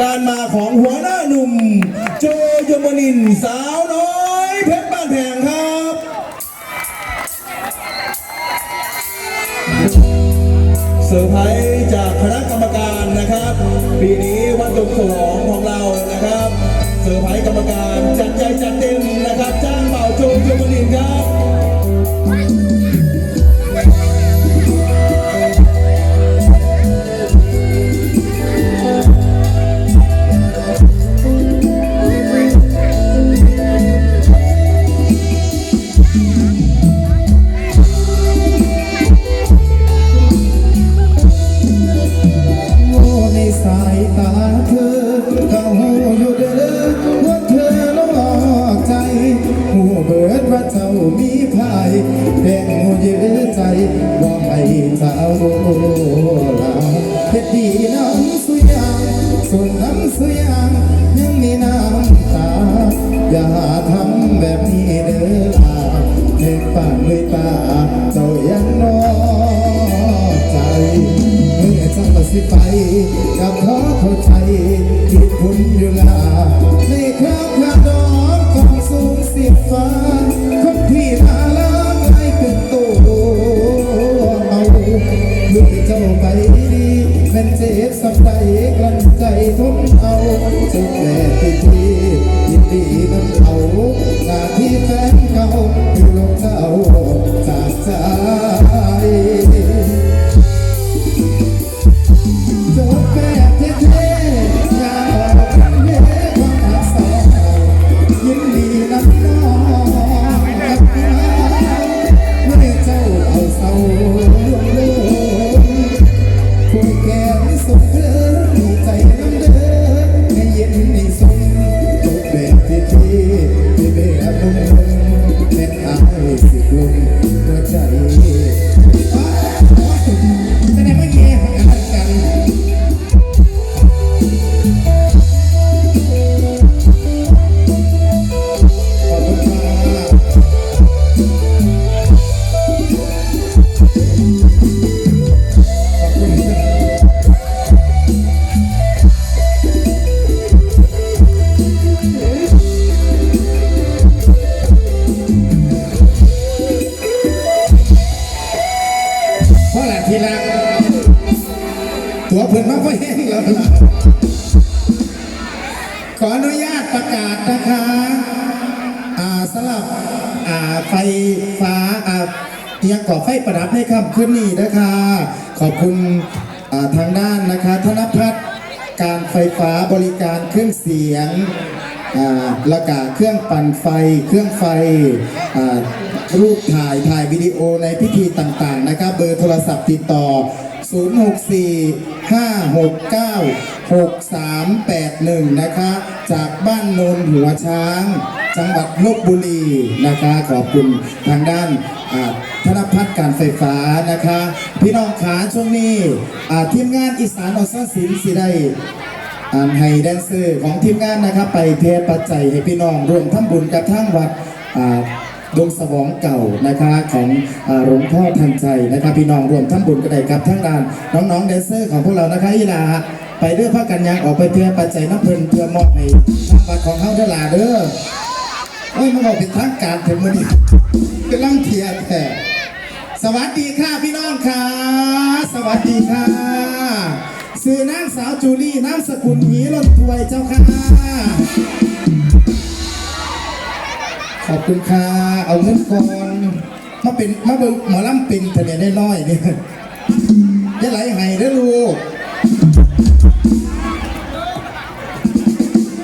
การมาของหัวหน้าหนุ่ม โจยมนินสาวน้อยเพชรบ้านแพงครับเซอร์ไพรส์จากคณะกรรมการนะครับ ปีนี้วันตกสองของเรานะครับเซอร์ไพรส์กรรมการ อย่าทำแบบนี้เด้อลาเทป่ากด้วยตาเจ้ายัง สิ แหละทีละตัวเพิ่นมาพ่อแห้งแล้วล่ะขออนุญาตประกาศนะคะอ่าสำหรับอ่าไฟฟ้าอ่าเตียงก่อไฟประดับในค่ำคืนนี้นะคะ ขอบคุณอ่าทางด้านนะคะ ธนพัฒน์การไฟฟ้าบริการเครื่องเสียงอ่าและกาเครื่องปั่นไฟ เครื่องไฟอ่า รูปถ่ายถ่ายวิดีโอในพิธีต่างๆนะครับ เบอร์โทรศัพท์ติดต่อ 064 569 6381 นะคะ จากบ้านโนนหัวช้าง จังหวัดลบบุรีนะคะ ขอบคุณทางด้านธนพัฒน์การไฟฟ้านะคะ พี่น้องขาช่วงนี้ทีมงานอีสานออสสินสิได้ให้แดนเซอร์ของทีมงานนะครับ ไปเทปัจจัยให้พี่น้องรวมทำบุญกับทางวัด อ่าดงสวองเก่านะคะของหลวงพ่อทันใจนะครับพี่น้องรวมทำบุญกันได้กับทางด้าน น้องๆแดนเซอร์ของพวกเรานะคะอีลาไปเด้อพากันยังออกไปเพื่อปัจจัยน้ำเพลินเพื่อมอบให้ทางวัดของเขาเด้อลาเด้อโอ้ยมาบอกเป็นทางการถึงมือนี้เป็นล่างเทียแท้สวัสดีค่ะพี่น้องค่ะ สวัสดีค่ะสื่อนางสาวจูลี่นามสกุลหีรถถวยเจ้าค่ะ ขอบคุณค่ะ เอาเงินก่อนมาเป็นมาเบิ่งหมอลำปินแต่เนี่ยได้น้อยเนี่ยจะไหลไห้เด้ลูก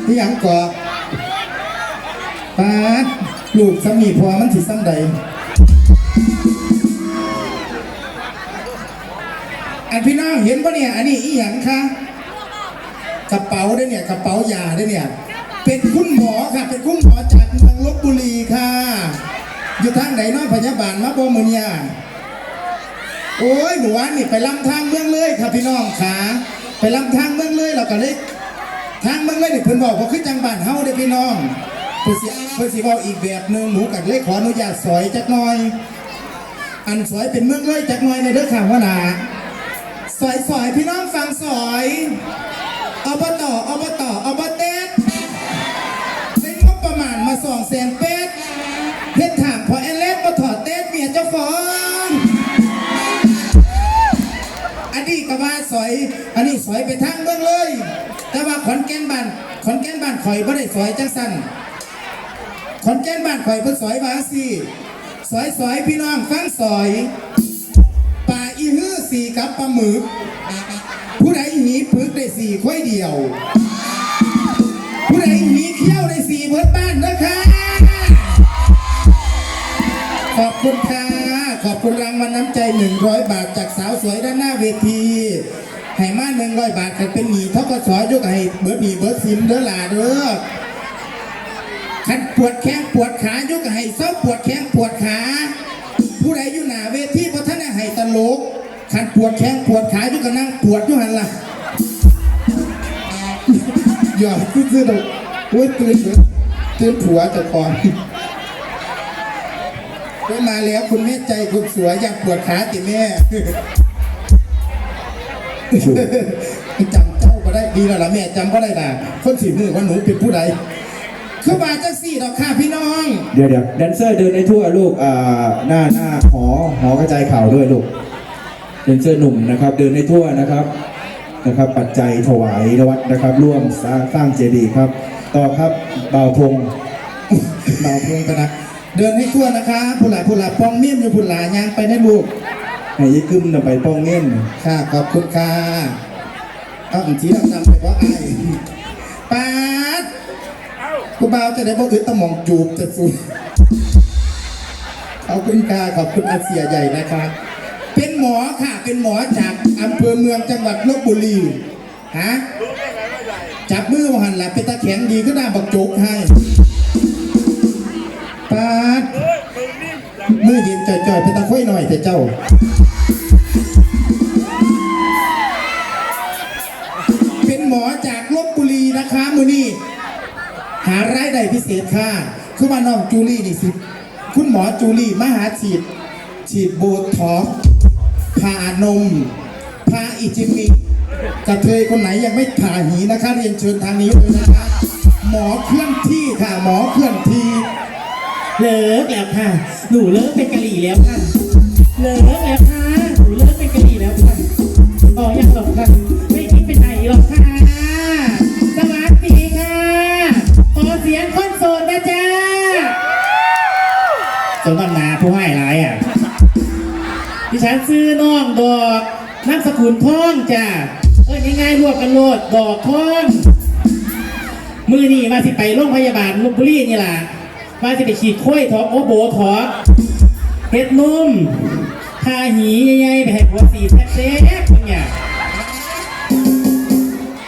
ที่ยังก่อปาลูกสามีพอมันสิซ้ำใดอันพี่น้องเห็นปะเนี่ย อันนี้อีหยังคะกระเป๋าได้เนี่ย กระเป๋ายาได้เนี่ย เป็นคุณหมอค่ะ เป็นคุณหมอจากเมืองลบบุรีค่ะ อยู่ทางไหนน้องพยาบาลมาบ่มือเนี่ยโอ้ยหนูวานนี่ไปลำทางเมืองเลยค่ะพี่น้องค่ะ ไปลำทางเมืองเลยเราก็เลยทางเมืองเลยนี่เพิ่นบอกว่าคือจังบ้านเฮาเด้อพี่น้องเพิ่นสิเพิ่นสิเว้าอีกแบบหนึงหนูกัเลยขออนุญาตสอยจักหน่อย อันสอยเป็นเมืองเลยจักหน่อยในเด้อค่ะว่านาสอยสอยพี่น้องฟังสอยอบตอบ มาสองแสนเป็ดเพชรถามพอแอนเลสมาถอดเต้นเมียเจ้าของอันนี้กว่าสอย อันนี้สอยไปทางเบื้องเลย แต่ว่าขอนแก่นบ้านขอนแก่นบ้านข่อยบ่ได้สอยจังสั่นขอนแก่นบ้านข่อยเพิ่นสอยวาสิสอยสอยพี่น้องฟังสอยป่าอีฮื้อสี่กับปลาหมึกผู้ใดหนีพึกได้สี่ค่อยเดียว ผู้ใดหีเขี้ยวได้สี่เบิดบ้านนะคะ ขอบคุณค่ะ ขอบคุณรางวัลน้ำใจ 100 บาทจากสาวสวยด้านหน้าเวทีให้มา100บาทกันเป็นหนีเท่ากับสอยยกให้เบิร์ดหนีเบิร์ดซิมเด้อหล่าเด้อคันปวดแข้งปวดขายกให้เศร้าปวดแข้งปวดขา ผู้ใดอยู่หน้าเวทีเพราะท่านให้ตลกคันปวดแข้งปวดขายกก็นั่งปวดอยู่หันล่ะ อย่าซื้อๆดอกโอ้ยตื่นเตื่นผัวเจะก่อนไปมาแล้วคุณแม่ใจคุณสวยอยากปวดขาติแม่จำเจ้าก็ได้ดีแล้วล่ะแม่จำก็ได้นะคนสีมือว่าหนูเป็นผู้ใดคือมาจังสี่ดอกค่ะพี่น้อง เดี๋ยวเดี๋ยวแดนเซอร์เดินในทั่วลูกอ่าหน้าหน้าหอหอกระจายข่าวด้วยลูกแดนเซอร์หนุ่มนะครับ เดินในทั่วนะครับ นะครับ ปัจจัยถวายวัดนะครับ ร่วมสร้างสร้างเจดีย์ครับ ต่อครับบ่าวพงษ์เบาเพลงกันนะเดินให้ทั่วนะคะผู้หลาผู้หลาปองเมี่ยมอยู่ผู้หลายางไปนะลูกให้ยิ่กึ้มนำไปป้องเงี้ยนค่ะขอบคุณค่ะเอาอีกทีเราทำไปเพราะไอ้ปาดกูบ่าวจะได้บอกอึดตะหมองจูบจะสูขอบคุณค่ะขอบคุณอาเซียใหญ่นะคะ เป็นหมอค่ะ เป็นหมอจากอำเภอเมืองจังหวัดลบบุรีฮะจับมือหันหละเป็นตาแข็งดีก็น่าบักโจกให้ปาดมือเย็นจ่อยๆเป็นตาค่อยหน่อยแต่เจ้าเป็นหมอจากลบบุรีนะคะมือนี่หารายได้พิเศษค่ะคือว่าน้องจูลี่นี่สิ คุณหมอจูลี่มาหาฉีด ฉีดโบท็อก ซ์ผ่านมผ่าอิจิมิกระเทยคนไหนยังไม่ผ่าหีนะคะเรียนเชิญทางนี้เลยนะคะหมอเคลื่อนที่ค่ะหมอเคลื่อนที่เลิกแล้วค่ะ หนูเลิกเป็นกะหรี่แล้วค่ะ เลิกแล้วค่ะ หนูเลิกเป็นกะหรี่แล้วค่ะอ๋อยังหรอกค่ะ ไม่คิดเป็นไหนหรอกค่ะ สวัสดีค่ะ ขอเสียงคนโสดนะจ๊ะสมบัตินาผู้ให้ร้ายอะดิ ฉันซื้อน้องดอกนามสกุลท่องจ้ะเอ้ยง่ายๆรวบกันโลดดอกท่องมือนี่มาสิไปโรงพยาบาลลบบุรีนี่ล่ะมาสิไปฉีดค้อยทอกโอโบทอกเฮ็ดนุ่มทาหีใหญ่ๆไปให้ผัวสีแซ่บๆมึงเนี่ย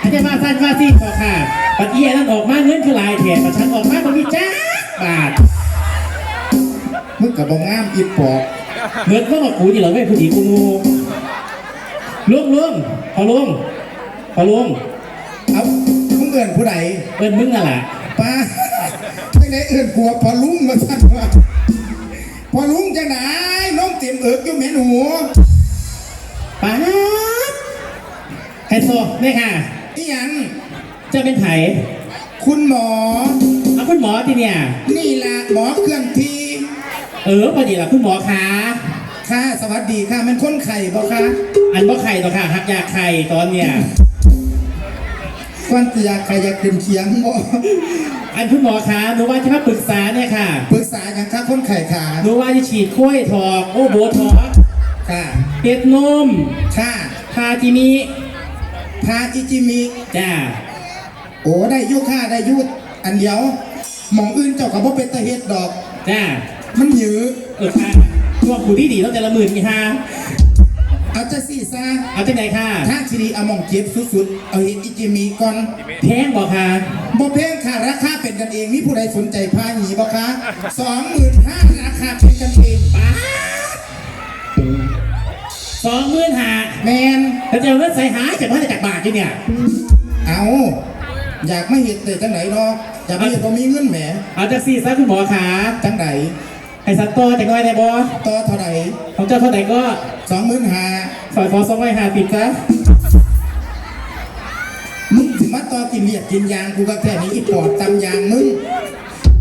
อาจจะมาสั้นว่าสิขอค่ะปัดเอียนั่นออกมาเงินคือลายแถมปัดฉันออกมาบ่มีจ้าบาทมึงกับบองงามอีปอก เงินก็มากูนี่เหรอเว้ยผู้หญิงกูงูลุงลุงพอลุงพอลุงเอามึงเอื่นผู้ใดเอิ้นมึงน่ะล่ะป้าจังไหนเอื่นผัวพอลุงมาสั่นว่าพอลุงจังไหนน้องเต็มเอิกอยู่แม่หนูป๊าไฮโซนี่ค่ะนี่ยังจะเป็นไถคุณหมอเอาคุณหมอทีเนี่ย นี่ละหมอเคลื่อนที่ เออพอดีละคุณหมอคะค่ะ สวัสดีค่ะ มันคนไข่บ่คะอันบ่ไข่ต่อค่ะหักยาไข่ตอนเนี่ยควันตยาใครอยากเป็นเคียงบ่อันคุณหมอคะหนูว่าจะมาปรึกษาเนี่ยค่ะปรึกษาอย่างค่ะคนไข่ขาหนูว่าจะฉีดค้อยถอกโอโบทอกค่ะเฮ็ดนมค่ะทาจิมิพาอิจิมิจ้าโอ้ได้อยุค่าได้อยุอันเดียวหมองอื่นเจ้าก็บ่เป็นตะเฮ็ดดอกจ้า มันหยือเออค่ะช่วงกูที่ดีต้องแต่ละหมื่นกี่ฮะเอาจะสี่ซะเอาจังไหนค่ะถ้าทีดีเอาหมองเจ็บสุดๆ เอาเห็ดอิจิมิก่อนแพงบอกค่ะบ่แพงค่ะ ราคาเป็นกันเองมีผู้ใดสนใจพาหนีบ่คะสองหมื่นห้าราคาเป็นกันเองป้าดสองหมื่นหาแมนแล้วจะเอาเงินใส่หายจากบ้านจากบาทอยู่เนี่ย เอาอยากมาเห็ดแต่จังไหนเนาะอยากมาเห็ดบ่มีเงินแหม เอาจากสี่ซะคุณหมอขาจังไหน ให้สัตว์ต่อจากน้อยได้บ่ต่อเท่าไหร่ของเจ้าเท่าไหร่ก็สองหมื่นห้าฝอยฟอสองร้อยห้าสิบจ้ะมึงถึงมาต่อกินเลียดกินยางกูก็แค่นี้อีปอดตำยางมึง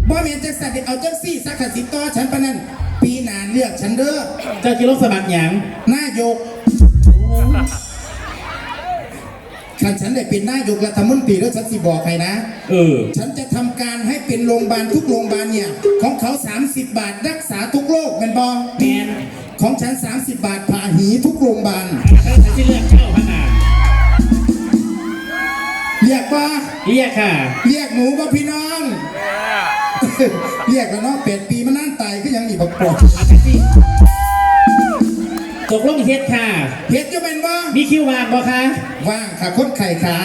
บ่แม่นจังสัตว์เอาจังสี่สักขสิต่อฉันปะนั่นปีหน้าเลือกฉันเด้อเจ้ากิโลสมัครหยังนายกขันฉันได้เป็นนายกรัฐมนตรีแล้วฉันสิบอกให้นะ เออ ฉันจะทำการให้ เป็นโรงพยาบาลทุกโรงพยาบาลเนี่ย ของเขา 30 บาทรักษาทุกโรคเป็นบอแมนของฉัน 30 บาทผ่าหีทุกโรงพยาบาลถ้าฉันจะเลือกเจ้าขนาดเรียกว่าเรียกค่ะ เรียกหนูว่าพี่น้อง เรียกแล้วเนาะเป็ดปีมันนั่นตายก็ยังอีกบักปอกเอาจังสิตกลงเฮ็ดค่ะเฮ็ดจะเป็นว่ามีคิววางบ่คะว่างค่ะคนไข่ขา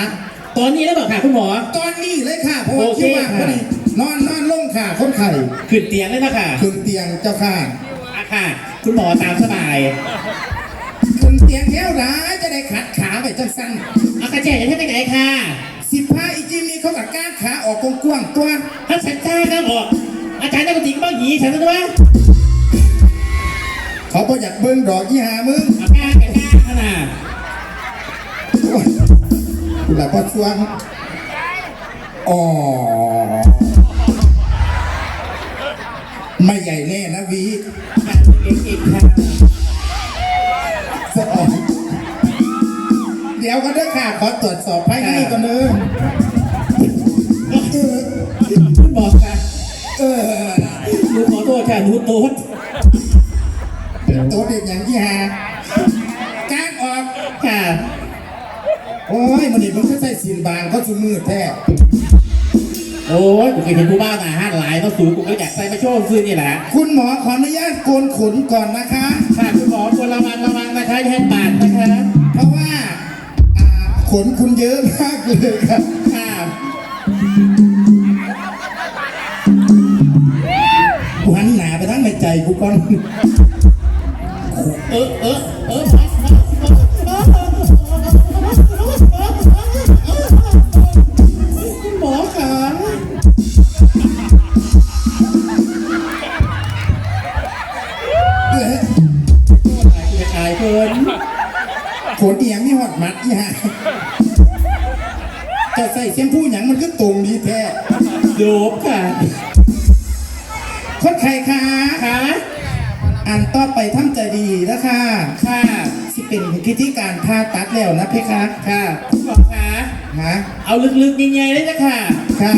ตอนนี้แล้วบอกค่ะคุณหมอ ตอนนี้เลยค่ะเพราะว่าโอเคคิดว่าค่ะพอดี นอนนอนลงค่ะคนไข่ขึ้นเตียงเลยนะค่ะขึ้นเตียงเจ้าค่ะอะค่ะ คุณหมอตามสบายขึ้นเตียงแล้วนะจะได้ขัดขาไปจังสั้นเอากระแจจะให้ไปไหนค่ะ สิบห้าอีจีมีเขากับก้านขาออกกว้างๆตัวถ้าฉันจ้าก็บอกอาจารย์นักดนตรีก็บ้าหยีฉันนะว่าเขาบอกอยากเบิ้งดอกยี่หามึงเอาก้ากับก้าขนาดโอ้ยกูหลับพอช่วงอ๋อ ไม่ใหญ่แน่นะวีเก่งๆค่ะสอ่อนเดี๋ยวก็ได้อค่ะ ขอตรวจสอบภายในก่อนเนอะเออคุณบอกค่ะเออหนูขอโทษค่ะหนูโต๊ดตัวเด็กอย่างยี่หาก้างออกค่ะ โอ้ยมันนี่มันก็ใส่สินบางก็สมือแท้ โอ้ยกูเคยเห็นผู้บ้าหนาห้านหลายต้องสูงกูก็อยากใส่มาโชว์ซื้อนี่แหละคุณหมอขออนุญาตโกนขนก่อนนะคะ ค่ะคุณหมอควรระวังระวังนะคะอย่าให้ปาดนะคะเพราะว่าอ่าขนคุณเยอะมากเลยครับ ค่ะกูหันหนาไปทั้งในใจกูก่อน เออเออเออ ขนเอียงนี่หอดมัดอีห่าจะใส่เสียมพูหยังมันก็ตรงดีแท้โยบค่ะคนไข้คะค่ะอันต่อไปทำใจดีนะคะค่ะที่เป็นพิธีการผ่าตัดแล้วนะเพคะค่ะคุณหมอค่ะฮะเอาลึกๆใหญ่ๆเลยนะค่ะค่ะ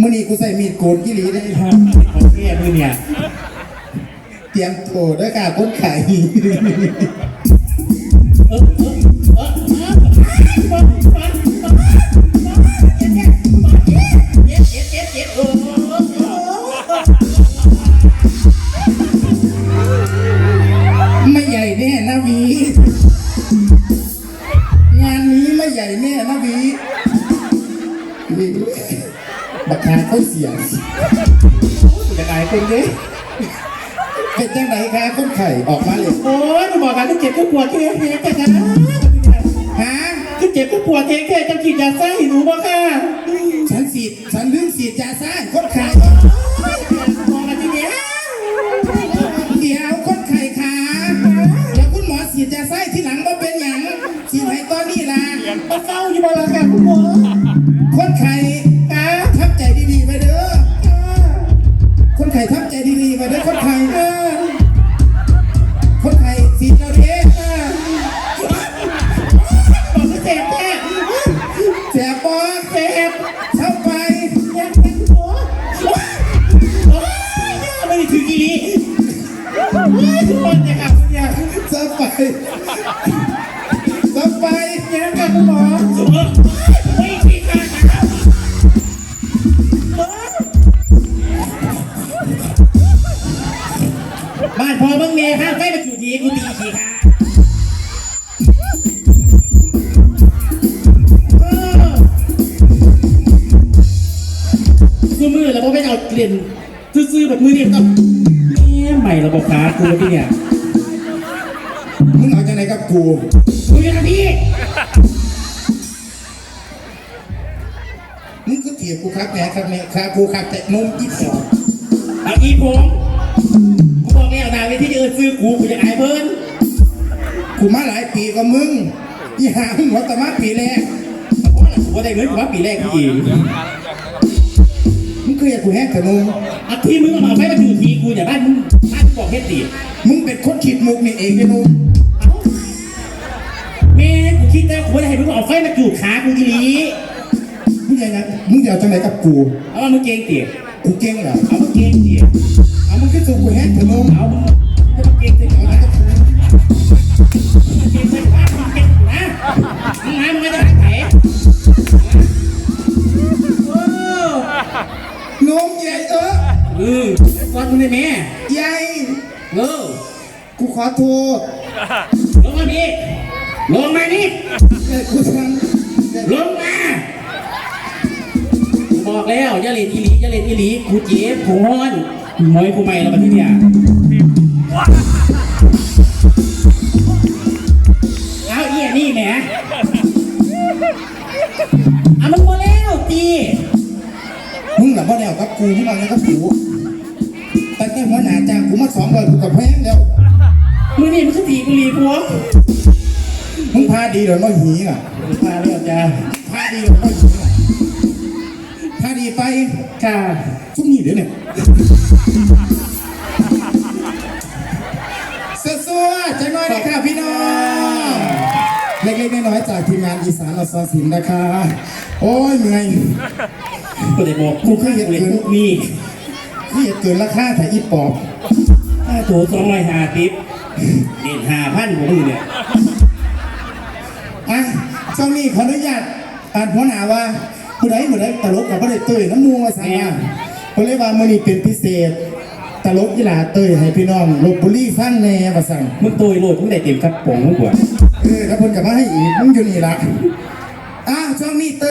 มื่อนี้กูใส่มีดโกนกี่หลีได้ของแก่มือเนี่ย เตรียมโถด้วยค่ะคนไข้เอ ไม่ใหญ่แน่นะวีงานนี้ไม่ใหญ่แน่นะวีบักหาเขาเสียงจะขายคนดิ เป็นจังไหนคะคนไข่ออกมาเลยโอ้ยคุณหมอคะคือเจ็บคือปวดคือเฮ็ดกันนะฮะที่เจ็บคือปวดเท่แค่จะขีดยาซ่าหิหนูบ่ค่ะฉันสีดฉันลืมสีดยาซ่า เข้าไปเข้าไปยังค่ะคุณหมอไม่ผิดค่ะบ้านพอบ้างเมียห้ามใกล้มาอยู่ทีกูตีทีค่ะคือมือแล้วพอไปเอาเกลี่ยนซื้อๆแบบมือเนี่ยต้องเนี่ยใหม่ระบบขากูที่เนี่ย กับกูคุยกันพี่มึงคือเถียบกูครับแหนครับเนี่ยขากูขับแต่นมอีสองเอาอีผมกูบอกแล้วนาเวทีจะเอินซื้อกูกูจะอายเพิ่นกูมาหลายปีกว่ามึงยี่หามึงหัวตะมาปีแรกเพราะอะไรกูว่าได้เงินกูว่าปีแรกพี่อีมึงคืออยากกูแห้งขนมอาที่มึงเอามาไฟมาดูทีกูเนี่ยบ้านมึงบ้านมึงบอกเฮ็ดตีมึงเป็นคนคิดมุกนี่เองไอ้หนุ่มแม่กู คิดแต่คไม่ได้ให้มึงเอาไฟมาจูบขากูทีนี้มึงยังไงมึงจะเอาจังไหนกับกู เอามามึงเกงเตี๋ยกูเก่งเหรอเอามึงเกงเตี๋ยเอามึงขึ้นสู่กูแฮกเถอะมึงเอามึงจะมาเกงเตี๋ยเอามากับกูเกงเตี๋ยว่ามึงเกงนะมึงหามึงไม่ได้ไหนโอ้นมใหญ่เออเออวัดมึงได้ไหมใหญ่เออกูขอโทษลงมาพี่ ลงมานี่เอ้ยกูทลงมาบอกแล้วอย่าเล่นอีหลีอย่าเล่นอีหลีกูเจ็บกูฮ้อนมวยกูใหม่แล้วมาที่เนี่ยเอาเอียนี่แหมเอามึงมาแล้วตีำมึงหลับว่าแนวกับกูมึงเอาแล้วกับกูแต่แค่หัวหน้าจ้างกูมาสองร้อยกูกับแพงแล้วมึงนี่มันคือตีกูรีกูวะ มึงพาดีเหรอน้อยหีอะมาแล้วจ้าพาดีเหรอน้อยหีอะพาดีไปค่ะทุกนี่เดี๋ยวเนี่ยสัวๆจังน้อยนะคะพี่น้องเล็กๆน้อยๆจากทีมงานอีสานเราซอสินนะคะ โอ้ยเหนื่อยกูได้บอกกูคือเล่นพวกนี้พี่เกินราคาถ่ายอีปอบถ้าถูสองร้อยห้าสิบเด่นห้าพันของมึงเนี่ย อะช่วงนี้ขออนุญาตอ่านหัวหน้าว่าผู้ใดผู้ใดตลกกับผู้ใดเตยน้ำมูมาสั่งมาเพราะเลยว่ามื้อนี้เป็นพิเศษ ตลกยีหลาเตยให้พี่น้องลบบุรีฟังแหน่ว่าสั่งมึงตัวโหลดมึงได้เต็มกระป๋องมึงกว่าเออแล้วเพิ่นก็มาให้อีกมึงอยู่นี่ล่ะอะช่วงนี้เตย